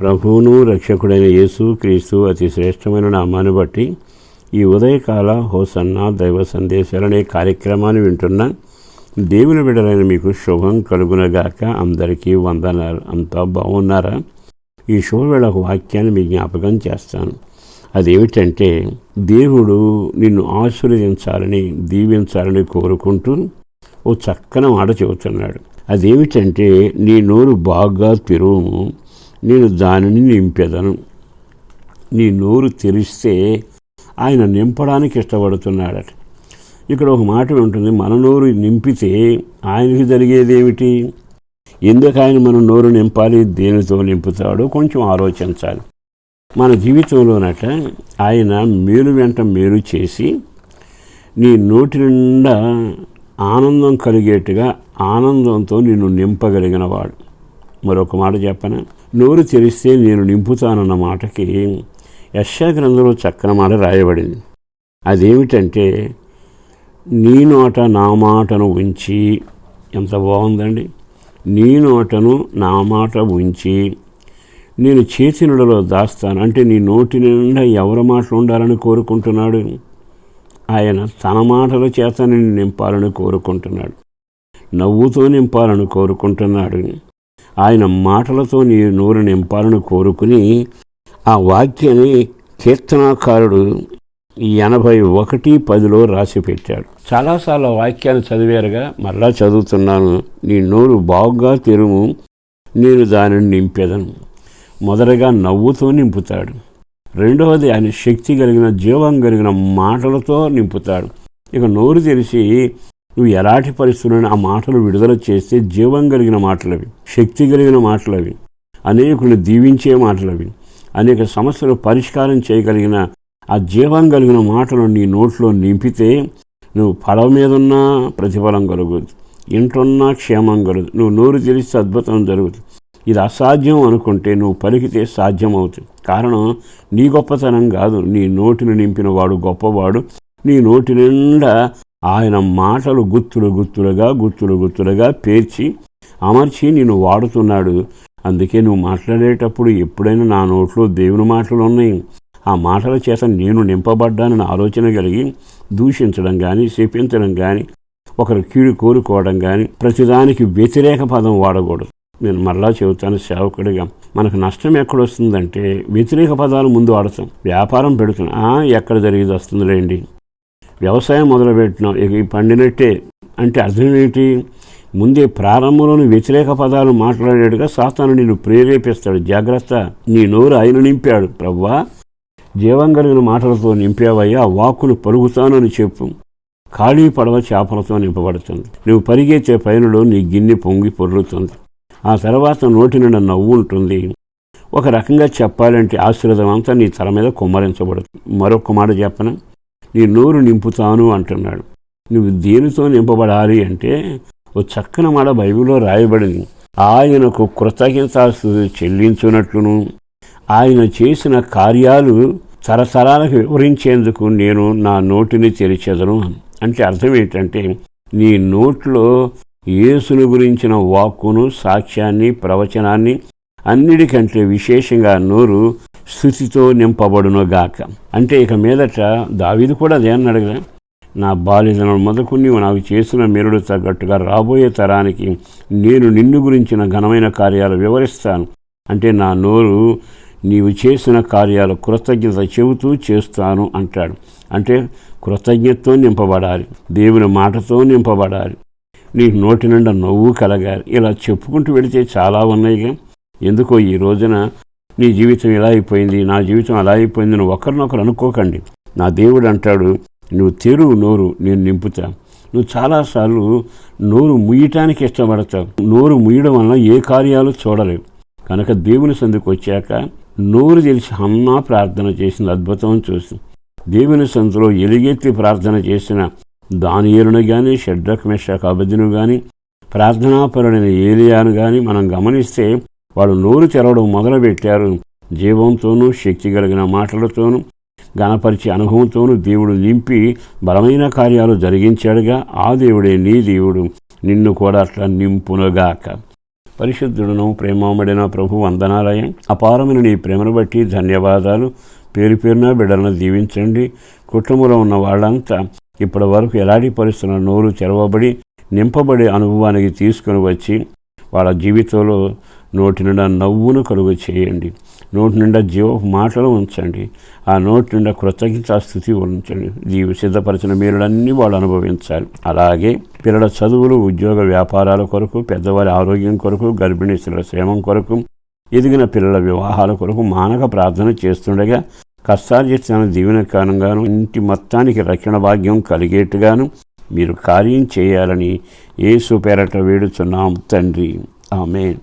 ప్రభువును రక్షకుడైన యేసు క్రీస్తు అతి శ్రేష్టమైన నామాన్ని బట్టి ఈ ఉదయకాల హోసన్న దైవ సందేశాలనే కార్యక్రమాన్ని వింటున్న దేవుని బిడ్డలైన మీకు శుభం కలుగునగాక అందరికీ వందనాలు. అంతా బాగున్నారా? ఈ శుభవేళ ఒక వాక్యాన్ని మీ జ్ఞాపకం చేస్తాను. అదేమిటంటే దేవుడు నిన్ను ఆశీర్వదించాలని దీవించాలని కోరుకుంటూ ఓ చక్కని మాట చెబుతున్నాడు. అదేమిటంటే నీ నోరు బాగా తిరువు. నేను దానిని నింపెదను. నీ నోరు తెరిస్తే ఆయన నింపడానికి ఇష్టపడుతున్నాడట. ఇక్కడ ఒక మాట ఉంటుంది మన నోరు నింపితే ఆయనకి జరిగేదేమిటి? ఎందుకు ఆయన మన నోరు నింపాలి? దేనితో నింపుతాడో కొంచెం ఆలోచించాలి. మన జీవితంలోనట ఆయన మేలు వెంట మేలు చేసి నీ నోటి నిండా ఆనందం కలిగేట్టుగా ఆనందంతో నిన్ను నింపగలిగినవాడు. మరొక మాట చెప్పన? నోరు తెరిస్తే నేను నింపుతానన్న మాటకి యశా గ్రంథంలో చక్కని మాట రాయబడింది. అదేమిటంటే నీ నోట నా మాటను ఉంచి ఎంత బాగుందండి? నీ నోటను నా మాట ఉంచి నేను చేతినుడలో దాస్తాను. అంటే నీ నోటి నిండా ఎవరి మాటలు ఉండాలని కోరుకుంటున్నాడు? ఆయన తన మాటల చేత నిన్ను నింపాలని కోరుకుంటున్నాడు. నవ్వుతో నింపాలని కోరుకుంటున్నాడు. ఆయన మాటలతో నీ నోరు నింపాలని కోరుకుని ఆ వాక్యాన్ని కీర్తనాకారుడు ఎనభై ఒకటి పదిలో రాసి పెట్టాడు చాలాసార్లు వాక్యాన్ని చదివారుగా మళ్ళా చదువుతున్నాను. నీ నోరు బాగుగా తెరుము నేను దానిని నింపేదను. మొదటగా నవ్వుతో నింపుతాడు. రెండవది ఆయన శక్తి కలిగిన జీవం కలిగిన మాటలతో నింపుతాడు. ఇక నోరు తెరిచి నువ్వు ఎలాంటి పరిస్థితులను ఆ మాటలు విడుదల చేస్తే జీవం కలిగిన మాటలవి శక్తి కలిగిన మాటలవి అనేకులు దీవించే మాటలవి అనేక సమస్యలు పరిష్కారం చేయగలిగిన ఆ జీవం కలిగిన మాటలు నీ నోట్లో నింపితే నువ్వు పడవ మీదున్నా ప్రతిఫలం కలుగుతుంది ఇంటున్నా క్షేమం కలుగుతుంది నువ్వు నోరు తెరిస్తే అద్భుతం జరుగుతుంది. ఇది అసాధ్యం అనుకుంటే నువ్వు పలికితే సాధ్యం అవుతుంది కారణం నీ గొప్పతనం కాదు నీ నోటిని నింపిన వాడు గొప్పవాడు నీ నోటి నిండా ఆయన మాటలు గుత్తులు గుత్తులుగా గుత్తులు గుత్తులుగా పేర్చి అమర్చి నేను వాడుతున్నాడు. అందుకే నువ్వు మాట్లాడేటప్పుడు ఎప్పుడైనా నా నోట్లో దేవుని మాటలు ఉన్నాయి. ఆ మాటల చేత నేను నింపబడ్డానని ఆలోచన కలిగి దూషించడం కానీ శపించడం కానీ ఒకరు కీడు కోరుకోవడం కానీ ప్రతిదానికి వ్యతిరేక పదం వాడకూడదు. నేను మరలా చెబుతాను సేవకుడిగా మనకు నష్టం ఎక్కడొస్తుందంటే వ్యతిరేక పదాలు ముందు వాడతాం. వ్యాపారం పెడుతున్నా ఎక్కడ జరిగేది వస్తుందిలేండి. వ్యవసాయం మొదలుపెట్టినాం. ఇక ఈ పండినట్టే. అంటే అర్థం ఏంటి? ముందే ప్రారంభంలోని వ్యతిరేక పదాలు మాట్లాడేట్టుగా సాతాను నిన్ను ప్రేరేపిస్తాడు. జాగ్రత్త. నీ నోరు ఆయన నింపాడు. ప్రవ్వా జీవం కలిగిన మాటలతో నింపావయ్యా వాక్కును పలుకుతానని చెప్పు. ఖాళీ పడవ చేపలతో నింపబడుతుంది. నువ్వు పరిగెత్తే పైనలో నీ గిన్నె పొంగి పొర్లుతుంది. ఆ తర్వాత నోటి నిండా నవ్వు ఉంటుంది. ఒక రకంగా చెప్పాలంటే ఆశీర్వాదం అంతా నీ తల మీద కుమ్మరించబడుతుంది. మరొక మాట చెప్పను? నీ నోరు నింపుతాను అంటున్నాడు. నువ్వు దేనితో నింపబడాలి అంటే ఓ చక్కని మాట బైబిల్లో రాయబడింది. ఆయనకు కృతజ్ఞతాస్తుతి చెల్లించున్నట్లును ఆయన చేసిన కార్యాలు తరతరాలకు వివరించేందుకు నేను నా నోటిని తెరిచెదను అంటే అర్థం ఏంటంటే నీ నోట్లో యేసును గురించిన వాక్కును సాక్ష్యాన్ని ప్రవచనాన్ని అన్నిటికంటే విశేషంగా నోరు స్థుతితో నింపబడునుగాక అంటే ఇక మీదట దావిది కూడా దేన్ని అడగదా నా బాల్యదనం మొదకు నీవు నాకు చేసిన మెరుడు తగ్గట్టుగా రాబోయే తరానికి నేను నిన్ను గురించిన ఘనమైన కార్యాలు వివరిస్తాను. అంటే నా నోరు నీవు చేసిన కార్యాలు కృతజ్ఞత చెబుతూ చేస్తాను అంటాడు. అంటే కృతజ్ఞతతో నింపబడాలి దేవుని మాటతో నింపబడాలి నీకు నోటి నిండా నవ్వు కలగాలి. ఇలా చెప్పుకుంటూ వెళితే చాలా ఉన్నాయిగా. ఎందుకో ఈ రోజున నీ జీవితం ఇలా అయిపోయింది నా జీవితం అలా అయిపోయింది నువ్వు ఒకరినొకరు అనుకోకండి. నా దేవుడు అంటాడు నువ్వు తెరువు నోరు నేను నింపుతా. నువ్వు చాలాసార్లు నోరు ముయ్యటానికి ఇష్టపడతావు. నోరు ముయ్యడం వలన ఏ కార్యాలు చూడలేవు. కనుక దేవుని సందుకు వచ్చాక నోరు తెలిసి అన్నా ప్రార్థన చేసిన అద్భుతం చూసి దేవుని సందులో ఎలుగెత్తి ప్రార్థన చేసిన దానియేలును కానీ షడ్రక్ మెషక్ అబద్ధిను కానీ ప్రార్థనాపరుడైన ఏలియాను కానీ మనం గమనిస్తే వాళ్ళు నోరు తెరవడం మొదలుపెట్టారు. జీవంతోనూ శక్తి కలిగిన మాటలతోనూ గణపరిచి అనుభవంతోనూ దేవుడు నింపి బలమైన కార్యాలు జరిగించాడుగా ఆ దేవుడే నీ దేవుడు. నిన్ను కూడా అట్లా నింపునుగాక. పరిశుద్ధుడును ప్రేమమడిన ప్రభు వందనాలయం. అపారమైన నీ ప్రేమను బట్టి ధన్యవాదాలు. పేరు పేరున బిడ్డలను దీవించండి. కుటుంబంలో ఉన్న వాళ్ళంతా ఇప్పటి వరకు ఎలాంటి పరిస్థితుల నోరు తెరవబడి నింపబడే అనుభవానికి తీసుకుని వచ్చి వాళ్ళ జీవితంలో నోటి నిండా నవ్వును కలుగు చేయండి. నోటి నిండా జీవ మాటలు ఉంచండి. ఆ నోటి నిండా కృతజ్ఞత స్థితి ఉంచండి. జీవి సిద్ధపరిచిన మేలులన్నీ వాళ్ళు అనుభవించాలి. అలాగే పిల్లల చదువులు ఉద్యోగ వ్యాపారాల కొరకు పెద్దవారి ఆరోగ్యం కొరకు గర్భిణీ స్త్రీల క్షేమం కొరకు ఎదిగిన పిల్లల వివాహాల కొరకు మానక ప్రార్థన చేస్తుండగా కష్టార్జితాన్ని దీవెన కారణంగాను ఇంటి మొత్తానికి రక్షణ భాగ్యం కలిగేట్టుగాను మీరు కార్యం చేయాలని ఏసు పేరట వేడుచున్నాం తండ్రి. ఆమె